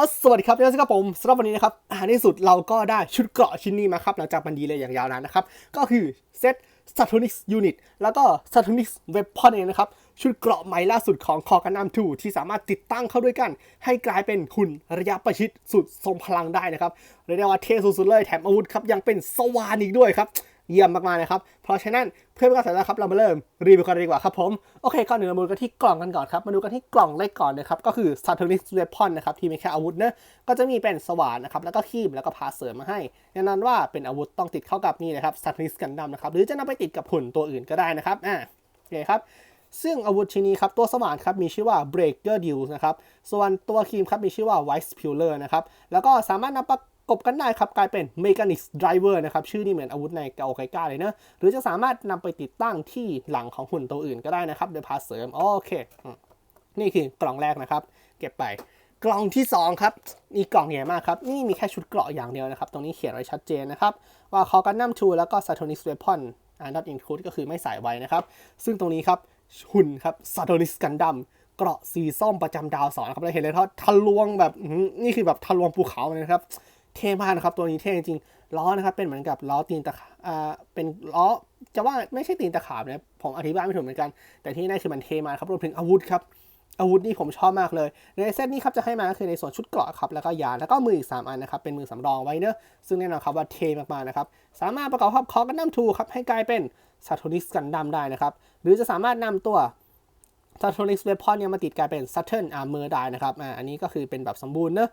อสวัสดีครับเพื่อนๆครับผมสำหรับวันนี้นะครับอในที่สุดเราก็ได้ชุดเกราะชิ้นนี้มาครับหลังจากมันดีเลยอย่างยาวนานนะครับ ก็คือเซต Saturnix Unit แล้วก็ Saturnix Weapon เองนะครับ ชุดเกราะใหม่ล่าสุดของคอกันนัม2ที่สามารถติดตั้งเข้าด้วยกัน ให้กลายเป็นหุ่นระยะประชิดสุดทรงพลังได้นะครับเรียกได้ว่าเท่สุดๆเลยแถมอาวุธครับยังเป็นสวานอีกด้วยครับ เยี่ยมมากๆนะครับ เพราะฉะนั้นเพื่อไม่ให้การเสียเวลาครับเรามาเริ่มรีวิวกันเลยดีกว่าครับผม โอเคก่อนอื่นเรามาดูกันที่กล่องกันก่อนครับ มาดูกันที่กล่องแรกก่อนนะครับ ก็คือ Saturnix Weapon นะครับ ที่มีแค่อาวุธนะก็จะมีเป็นสว่านนะครับ แล้วก็คีบแล้วก็พาเสริมมาให้แน่นอนว่าเป็นอาวุธต้องติดเข้ากับนี่นะครับ Saturnix Gundam นะครับ หรือจะนำไปติดกับหุ่นตัวอื่นก็ได้นะครับอ่าโอเคครับซึ่งอาวุธชิ้นนี้ครับ ตัวสว่านครับ มีชื่อว่า Breaker Deal นะครับ ส่วนตัวครีมครับ มีชื่อว่า White Pillar นะครับ แล้วก็สามารถนำประ กบกันได้ครับ กลายเป็น Mechanics Driver นะครับ ชื่อนี่เหมือนอาวุธในเกาไกก้าเลยเนะ หรือจะสามารถนำไปติดตั้งที่หลังของหุ่นตัวอื่นก็ได้นะครับ โดยพาเสริม โอเค นี่คือกล่องแรกนะครับ เก็บไปกล่องที่ 2 ครับนี่กล่องใหญ่มากครับ นี่มีแค่ชุดเกราะอย่างเดียวนะครับ ตรงนี้เขียนไว้ชัดเจนนะครับ ว่าคอกันนัมทูแล้วก็ Saturnix Weapon อ่า not include ก็คือไม่ใส่ไว้นะครับ ซึ่งตรงนี้ครับ หุ่นครับ Saturnix Gundam เกราะสีส้มประจำดาวสอนะครับเราเห็นเลยเขาทะลวงแบบนี่คือแบบทะลวงภูเขาเลยนะครับ เท่มากนะครับ ตัวนี้เท่จริงๆล้อนะครับเป็นเหมือนกับล้อตีนตะขาอ่าเป็นล้อจะว่าไม่ใช่ตีนตะขาบนะผมอธิบายไม่ถูกเหมือนกัน แต่ที่แน่คือมันเท่มากครับรวมถึงอาวุธครับอาวุธนี่ผมชอบมากเลย ในเซตนี้ครับจะให้มาก็คือในส่วนชุดเกราะครับแล้วก็ยาแล้วก็มืออีก 3 อันนะครับเป็นมือสำรองไว้เนอะซึ่งแน่นอนครับว่าเทมากๆนะครับสามารถประกอบกับคอกันดั้มทูครับให้กลายเป็น Saturnix Gundam ได้นะครับหรือจะสามารถนำตัว Saturnix Weapon เนี่ยมาติดกลายเป็น Saturn Armor ได้นะครับอ่าอันนี้ก็คือเป็นแบบสมบูรณ์เนอะ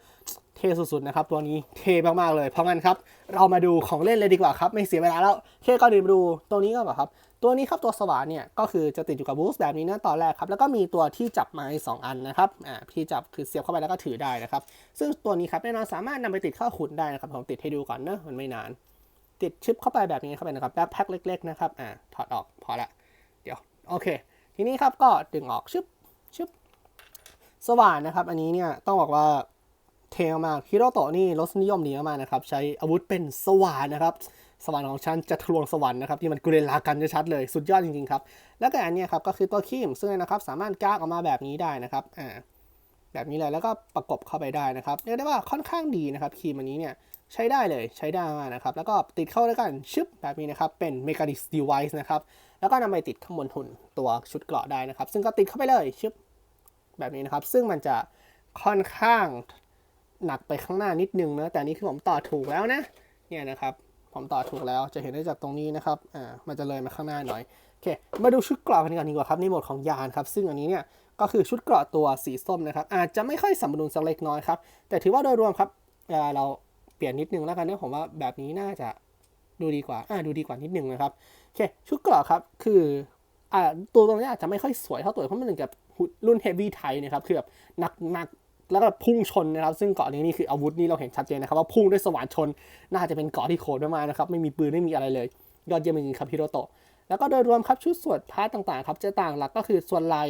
เท่สุดๆนะครับตัวนี้เท่มากๆเลย เพราะงั้นครับ เรามาดูของเล่นเลยดีกว่าครับ ไม่เสียเวลาแล้วเท่ก็ดีมาดูตัวนี้ก็แบบครับ ตัวนี้ครับตัวสว่านเนี่ยก็คือจะติดอยู่กับบูสแบบนี้นะตอนแรกครับ แล้วก็มีตัวที่จับไม้สองอันนะครับอ่าที่จับคือเสียบเข้าไปแล้วก็ถือได้นะครับ ซึ่งตัวนี้ครับแน่นอนสามารถนำไปติดเข้าหุ่นได้นะครับผมติดให้ดูก่อนเนอะมันไม่นาน ติดชิปเข้าไปแบบนี้เข้าไปนะครับแบ็คแพ็คเล็ก ๆ นะครับอ่าถอดออกพอละเดี๋ยวโอเค ทีนี้ครับก็ดึงออกชึบชึบสว่านนะครับ อันนี้เนี่ยต้องบอกว่าเทมากฮิโรโตะนี่รสนิยมดีมากนะครับ ใช้อาวุธเป็นสว่านนะครับ สว่านของฉันจะทลวงสวรรค์นะครับที่มันกุเรลากันชัดเลยสุดยอดจริงๆครับ แล้วก็อันนี้ครับก็คือตัวคีมซึ่งนะครับสามารถก้ากออกมาแบบนี้ได้นะครับอ่าแบบนี้เลยแล้วก็ประกบเข้าไปได้นะครับเรียกได้ว่าค่อนข้างดีนะครับคีมอันนี้เนี่ยใช้ได้เลยใช้ได้มากนะครับ แล้วก็ติดเข้าด้วยกันชึบแบบนี้นะครับเป็น Mechanics Device นะครับ แล้วก็นำไปติดข้างบนหุ่นตัวชุดเกราะได้นะครับ ซึ่งก็ติดเข้าไปเลยชึบแบบนี้นะครับ ซึ่งมันจะค่อนข้างหนักไปข้างหน้านิดนึงนะแต่นี้คือผมต่อถูกแล้วนะเนี่ยนะครับผมต่อถูกแล้วจะเห็นได้จากตรงนี้นะครับอ่ามันจะเลยมาข้างหน้าหน่อยโอเคมาดูชุดเกราะกันก่อนดีกว่าครับในโหมดของยานครับ ซึ่งอันนี้เนี่ยก็คือชุดเกราะตัวสีส้มนะครับ อาจจะไม่ค่อยสมดุลสักเล็กน้อยครับแต่ถือว่าโดยรวมครับเเราเปลี่ยนนิดนึงแล้วกันเนี่ยผมว่าแบบนี้น่าจะ ดูดีกว่า อ่า ดูดีกว่านิดนึงนะครับ โอเค ชุดเกราะครับ คือ อ่า ตัวตรงนี้อาจจะไม่ค่อยสวยเท่าตัว เพราะมันเหมือนกับรุ่นเฮฟวี่ไทนะครับ คือแบบหนักหนักแล้วก็พุ่งชนนะครับ ซึ่งเกาะนี้นี่คืออาวุธนี่เราเห็นชัดเจนนะครับ ว่าพุ่งด้วยสว่านชน น่าจะเป็นเกาะที่โคตรมากๆนะครับ ไม่มีปืนไม่มีอะไรเลย ยอดเยี่ยมจริงครับฮิโรโตะ แล้วก็โดยรวมครับชุดส่วนพาร์ตต่างๆ ครับจะต่างหลักก็คือส่วนไหล่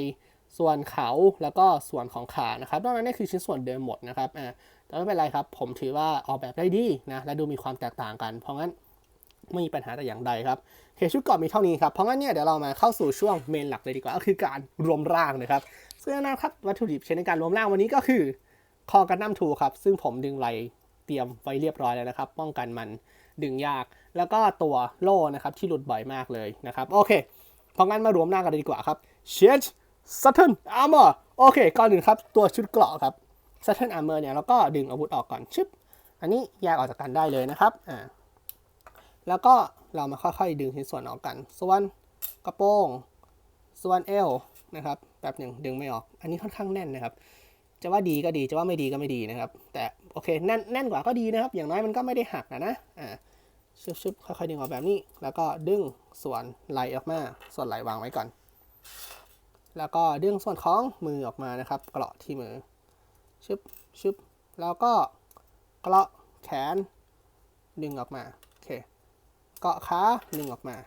ส่วนเขาแล้วก็ส่วนของขานะครับนอกนั้นนี่คือชิ้นส่วนเดิมหมดนะครับอ่าแต่ไม่เป็นไรครับ ผมถือว่าออกแบบได้ดีนะ และดูมีความแตกต่างกัน เพราะงั้น ไม่มีปัญหาแต่อย่างใดครับโอเคชุดเกราะมีเท่านี้ครับ เพราะงั้นเนี่ยเดี๋ยวเรามาเข้าสู่ช่วงเมนหลักเลยดีกว่า ก็คือการรวมร่างนะครับซึ่งแน่นอนครับวัตถุดิบใช้ในการรวมร่างวันนี้ก็คือคอกันดั้มทูครับ ซึ่งผมดึงไหลเตรียมไว้เรียบร้อยแล้วนะครับ ป้องกันมันดึงยาก แล้วก็ตัวโล่นะครับที่หลุดบ่อยมากเลยนะครับ โอเค เพราะงั้นมารวมร่างกันเลยดีกว่าครับเชดซัตเทิลอาร์เมอร์โอเค ก่อนอื่นครับ ตัวชุดเกราะครับซัตเทิลอาร์เมอร์เนี่ยเราก็ดึงอาวุธออกก่อนชึบอันนี้แยกออกจากกันได้เลยนะครับอ่า แล้วก็เรามาค่อยๆดึงชิ้นส่วนออกกัน ส่วนกระโปรง ส่วนเอวนะครับแป๊บหนึ่งดึงไม่ออก อันนี้ค่อนข้างแน่นนะครับ จะว่าดีก็ดี จะว่าไม่ดีก็ไม่ดีนะครับ แต่โอเคแน่นแน่นกว่าก็ดีนะครับ อย่างน้อยมันก็ไม่ได้หักนะนะ อ่าชึบชึบค่อยๆดึงออกแบบนี้ แล้วก็ดึงส่วนไหลออกมา ส่วนไหลวางไว้ก่อน แล้วก็ดึงส่วนของมือออกมานะครับ เกราะที่มือ ชึบชึบแล้วก็เกราะแขนดึงออกมา โอเค เกาะขาดึงออกมา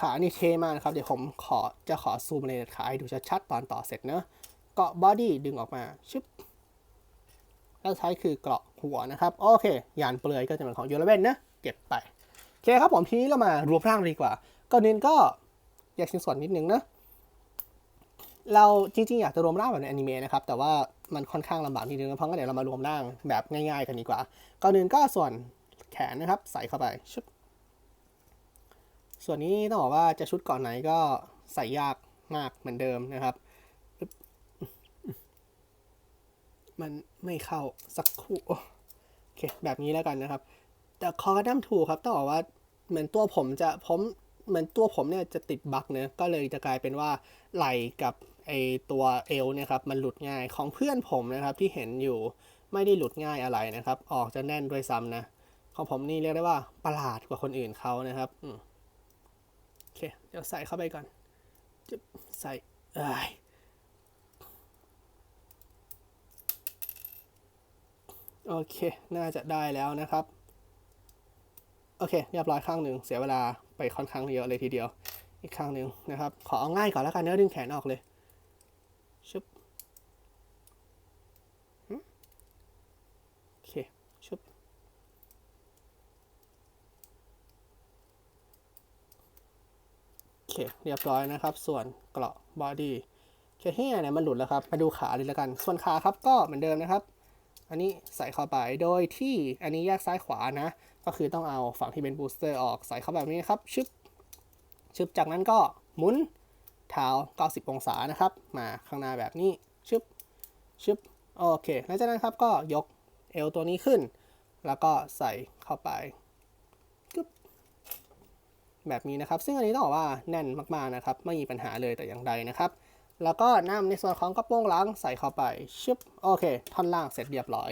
ขานี่เทมากนะครับ เดี๋ยวผมขอจะขอซูมเลยขาให้ดูชัดๆตอนต่อเสร็จเนอะเกาะบอดี้ดึงออกมาชึบแล้วใช้คือเกาะหัวนะครับ โอเค ยานเปลือยก็จะเป็นของยูรเวนนะ เก็บไป โอเคครับผมทีนี้เรามารวมร่างดีกว่าก่อนอื่นก็แยกชิ้นส่วนนิดนึงนะเราจริงๆ อยากจะรวมร่างแบบในอนิเมะนะครับ แต่ว่ามันค่อนข้างลำบากนิดนึงเพราะงั้นเดี๋ยวเรามารวมร่างแบบง่ายๆ กันดีกว่าก่อนอื่นก็ส่วน แขนนะครับ ใส่เข้าไปชึบส่วนนี้ต้องบอกว่าจะชุดก่อนไหนก็ใส่ยากมากเหมือนเดิมนะครับ มันไม่เข้าสักครู่โอเคแบบนี้แล้วกันนะครับ แต่คอกระดั้มถูกครับต้องบอกว่าเหมือนตัวผมจะผมเหมือนตัวผมเนี่ยจะติดบั๊กเนอะก็เลยจะกลายเป็นว่าไหลกับไอตัวเอลเนี่ยครับมันหลุดง่ายของเพื่อนผมนะครับที่เห็นอยู่ไม่ได้หลุดง่ายอะไรนะครับ ออกจะแน่นด้วยซ้ำนะ ของผมนี่เรียกได้ว่าประหลาดกว่าคนอื่นเขานะครับอืมโอเค เดี๋ยวใส่เข้าไปก่อนจะใส่เอ้ยโอเค น่าจะได้แล้วนะครับ โอเค เรียบร้อยข้างหนึ่ง เสียเวลาไปค่อนข้างเยอะเลยทีเดียว อีกข้างหนึ่งนะครับ ขอเอาง่ายก่อนแล้วกันเนื้อดึงแขนออกเลยชึบหึโอเคชึบ โอ เคเรียบร้อยนะครับ ส่วนเกราะบอดี้เคเฮียเนี่ยมันหลุดแล้วครับ มาดูขาเลยแล้วกัน ส่วนขาครับก็เหมือนเดิมนะครับ อันนี้ใส่เข้าไปโดยที่อันนี้แยกซ้ายขวานะ ก็คือต้องเอาฝั่งที่เป็นบูสเตอร์ออกใส่เข้าแบบนี้ครับ ชึบชึบจากนั้นก็หมุนเท้า 90 องศานะครับ มาข้างหน้าแบบนี้ ชึบชึบโอเคหลังจากนั้นครับก็ยกเอวตัวนี้ขึ้น แล้วก็ใส่เข้าไป แบบนี้นะครับ ซึ่งอันนี้ต้องบอกว่าแน่นมากๆนะครับ ไม่มีปัญหาเลยแต่อย่างใดนะครับ แล้วก็นำในส่วนของกระโปรงหล้างใส่เข้าไปชึบโอเค ท่อนล่างเสร็จเรียบร้อย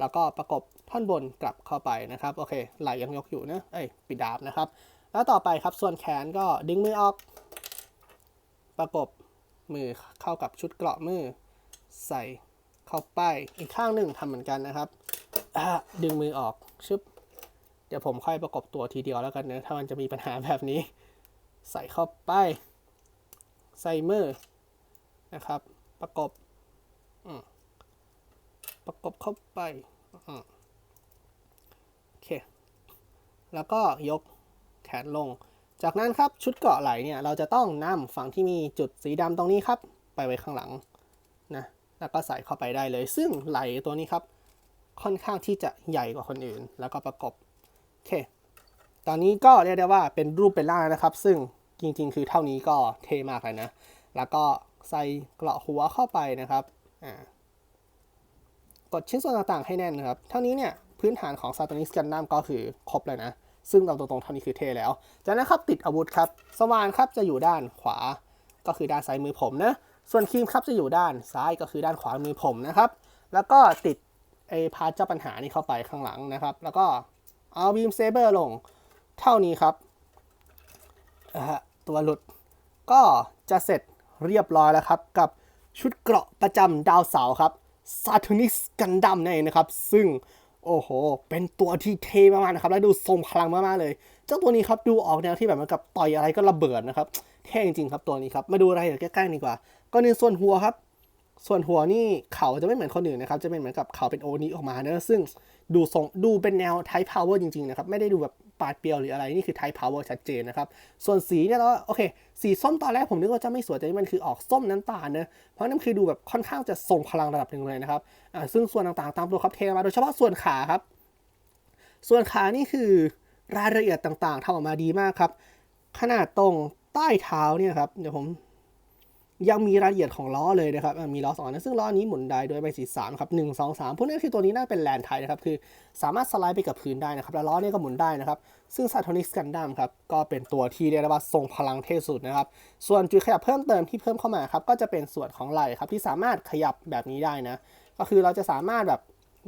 แล้วก็ประกบท่อนบนกลับเข้าไปนะครับโอเคไหล่ยังยกอยู่นะเอ้ยปิดดาบนะครับ แล้วต่อไปครับส่วนแขนก็ดึงมือออก ประกบมือเข้ากับชุดเกราะมือ ใส่เข้าไปอีกข้างหนึ่งทำเหมือนกันนะครับดึงมือออกชึบ เดี๋ยวผมค่อยประกบตัวทีเดียวแล้วกันนะถ้ามันจะมีปัญหาแบบนี้ ใส่เข้าไปใส่มือนะครับ ประกบอประกบเข้าไปโอเค แล้วก็ยกแขนลง จากนั้นครับชุดเกาะไหลเนี่ย เราจะต้องนำฝั่งที่มีจุดสีดำตรงนี้ครับ ไปไว้ข้างหลังนะแล้วก็ใส่เข้าไปได้เลย ซึ่งไหลตัวนี้ครับ ค่อนข้างที่จะใหญ่กว่าคนอื่น แล้วก็ประกบ เค ตอนนี้ก็เรียกได้ว่าเป็นรูปเป็นร่างนะครับ ซึ่งจริงๆ คือเท่านี้ก็เท่มากเลยนะ แล้วก็ใส่เกราะหัวเข้าไปนะครับ อ่ากดชิ้นส่วนต่างๆให้แน่นนะครับ เท่านี้เนี่ยพื้นฐานของซาตานิสกันดั้มก็คือครบเลยนะ ซึ่งเราตรงๆเท่านี้คือเท่แล้ว จากนั้นครับติดอาวุธครับ สว่านครับจะอยู่ด้านขวา ก็คือด้านซ้ายมือผมนะ ส่วนครีมครับจะอยู่ด้านซ้ายก็คือด้านขวามือผมนะครับ แล้วก็ติดไอ้พาร์ทเจ้าปัญหานี่เข้าไปข้างหลังนะครับ แล้วก็ เอาบีมเซเบอร์ลงเท่านี้ครับอ่าฮะตัวหลุดก็จะเสร็จเรียบร้อยแล้วครับ กับชุดเกราะประจำดาวเสาร์ครับ Saturnix Gundam นั่นเองนะครับ ซึ่งโอ้โห เป็นตัวที่เท่มากๆนะครับ และดูทรงพลังมากๆเลย เจ้าตัวนี้ครับดูออกแนวที่แบบเหมือนกับต่อยอะไรก็ระเบิดนะครับ เท่จริงๆครับตัวนี้ครับ มาดูรายละเอียดใกล้ๆดีกว่า ก็ในส่วนหัวครับ ส่วนหัวนี่เขาจะไม่เหมือนคนอื่นนะครับ จะเป็นเหมือนกับเขาเป็นโอนิออกมาเนอะซึ่งดูทรงดูเป็นแนวไทป์พาวเวอร์จริงๆนะครับ ไม่ได้ดูแบบปาดเปียวหรืออะไร นี่คือไทป์พาวเวอร์ชัดเจนนะครับ ส่วนสีเนี่ยเราโอเค สีส้มตอนแรกผมนึกว่าจะไม่สวย แต่นี่มันคือออกส้มน้ำตาลเนอะเพราะนั่นคือดูแบบค่อนข้างจะทรงพลังระดับหนึ่งเลยนะครับอ่าซึ่งส่วนต่างๆตามตัวครับเทมาโดยเฉพาะส่วนขาครับ ส่วนขานี่คือรายละเอียดต่างๆทำออกมาดีมากครับขนาดตรงใต้เท้าเนี่ยครับเดี๋ยวผม ยังมีรายละเอียดของล้อเลยนะครับมีล้อสองอันะซึ่งล้อนี้หมุนได้โดยใบสีสามครับหนึ่งสองสามพวกนี้คือตัวนี้น่าเป็นแลนไทยนะครับคือสามารถสไลด์ไปกับพื้นได้นะครับแล้วล้อเนี่ยก็หมุนได้นะครับซึ่ง Saturnix Gundam ครับก็เป็นตัวที่เรียกได้ว่าทรงพลังเท่สุดนะครับส่วนจุดขยับเพิ่มเติมที่เพิ่มเข้ามาครับก็จะเป็นส่วนของไหล่ครับที่สามารถขยับแบบนี้ได้นะก็คือเราจะสามารถแบบ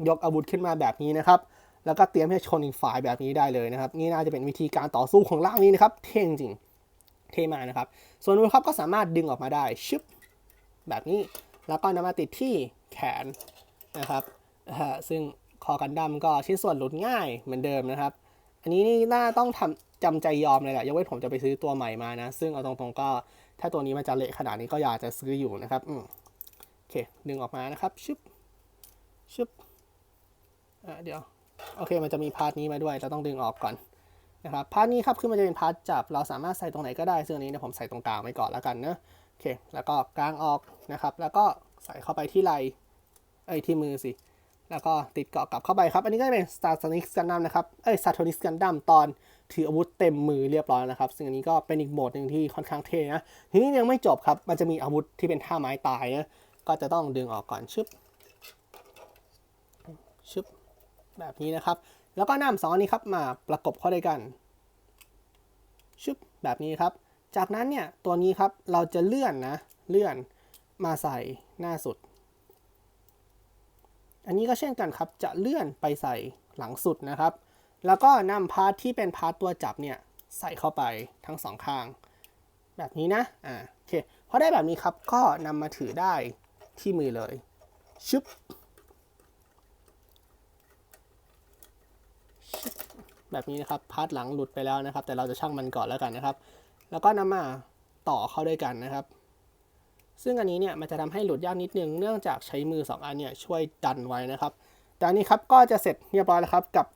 ยกอาวุธขึ้นมาแบบนี้นะครับแล้วก็เตรียมให้ชนอีกฝ่ายแบบนี้ได้เลยนะครับนี่น่าจะเป็นวิธีการต่อสู้ของร่างนี้นะครับเท่จริง เท่มากนะครับ ส่วนนู้นครับก็สามารถดึงออกมาได้ชึบแบบนี้ แล้วก็นำมาติดที่แขนนะครับซึ่งคอกันดั้มก็ชิ้นส่วนหลุดง่ายเหมือนเดิมนะครับ อันนี้นี่น่าต้องทำจำใจยอมเลยแหละยกเว้นผมจะไปซื้อตัวใหม่มานะ ซึ่งเอาตรงๆก็ถ้าตัวนี้มันจะเละขนาดนี้ก็อยากจะซื้ออยู่นะครับอืมโอเคดึงออกมานะครับชึบชึบอะเดี๋ยว โอเคมันจะมีพาร์ทนี้มาด้วยเราต้องดึงออกก่อน นะครับพาร์ทนี้ครับคือมันจะเป็นพาร์ทจับ เราสามารถใส่ตรงไหนก็ได้ซึ่งอันนี้เนี่ยผมใส่ตรงกลางไว้ก่อนแล้วกันเนะโอเค แล้วก็กางออกนะครับ แล้วก็ใส่เข้าไปที่ไหลเอ้ยที่มือสิ แล้วก็ติดเกาะกลับเข้าไปครับ อันนี้ก็เป็น Star t o n i c Gundam นะครับ เอ้ย Saturnix Gundam ตอนถืออาวุธเต็มมือเรียบร้อยแล้วนะครับ ซึ่งอันนี้ก็เป็นอีกโหมดหนึ่งที่ค่อนข้างเท่นะ ทีนี้ยังไม่จบครับ มันจะมีอาวุธที่เป็นท่าไม้ตายนะก็จะต้องดึงออกก่อนชึบชึบแบบนี้นะครับ แล้วก็นำสองนนี้ครับมาประกบเข้าด้วยกันชึบแบบนี้ครับ จากนั้นเนี่ยตัวนี้ครับเราจะเลื่อนนะเลื่อนมาใส่หน้าสุด อันนี้ก็เช่นกันครับจะเลื่อนไปใส่หลังสุดนะครับ แล้วก็นำพาร์ทที่เป็นพาร์ทตัวจับเนี่ยใส่เข้าไปทั้งสองข้าง แบบนี้นะอ่าโอเคพอได้แบบนี้ครับก็นำมาถือได้ที่มือเลยชึบ แบบนี้นะครับพาร์ทหลังหลุดไปแล้วนะครับ แต่เราจะช่างมันก่อนแล้วกันนะครับ แล้วก็นำมาต่อเข้าด้วยกันนะครับ ซึ่งอันนี้เนี่ยมันจะทำให้หลุดยากนิดนึงเนื่องจากใช้มือ 2 อันเนี่ยช่วยดันไว้นะครับแต่อันนี้ครับก็จะเสร็จเรียบร้อยแล้วครับกับ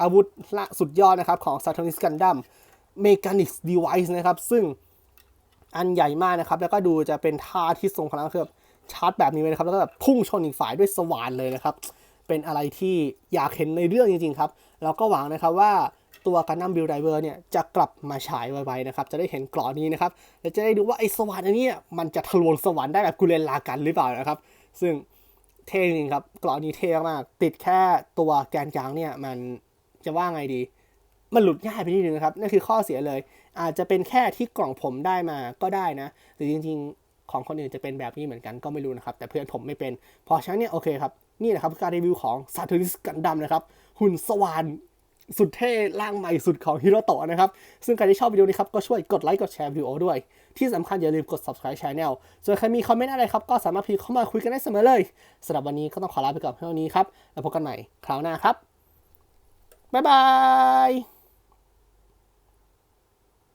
อาวุธละสุดยอดนะครับของ Saturnix Gundam Mechanics Device นะครับ ซึ่งอันใหญ่มากนะครับ แล้วก็ดูจะเป็นท่าที่ทรงพลังคือบบชาร์จแบบนี้เลยนะครับ แล้วก็แบบพุ่งชนอีกฝ่ายด้วยสว่านเลยนะครับ เป็นอะไรที่อยากเห็นในเรื่องจริงๆครับ แล้วก็หวังนะครับว่าตัวกันนัมบิลไดเวอร์เนี่ยจะกลับมาฉายไวๆนะครับ จะได้เห็นกรอนี้นะครับ และจะได้ดูว่าไอ้สวรรค์อันนี้มันจะทะลวงสวรรค์ได้แบบกุเลนลากันหรือเปล่านะครับ ซึ่งเท่จริงครับกรอนี้เท่มาก ติดแค่ตัวแกนกลางเนี่ยมันจะว่าไงดี มันหลุดง่ายไปนิดนึงนะครับนั่นคือข้อเสียเลย อาจจะเป็นแค่ที่กล่องผมได้มาก็ได้นะหรือจริงๆ ของคนอื่นจะเป็นแบบนี้เหมือนกันก็ไม่รู้นะครับ แต่เพื่อนผมไม่เป็น พอฉะนั้นเนี่ยโอเคครับ นี่แหละครับการรีวิวของ Saturnus Gundam นะครับ หุ่นสวานสุดเท่ร่างใหม่สุดของฮิโรโตะนะครับ ซึ่งใครที่ชอบวิดีโอนี้ครับ ก็ช่วยกดไลค์กดแชร์วิดีโอด้วย ที่สำคัญอย่าลืมกด subscribe channel ส่วนใครมีคอมเมนต์อะไรครับ ก็สามารถพิมพ์เข้ามาคุยกันได้เสมอเลยสำหรับวันนี้ก็ต้องขอลาไปก่อนเท่านี้ครับแล้วพบกันใหม่คราวหน้าครับบ๊ายบาย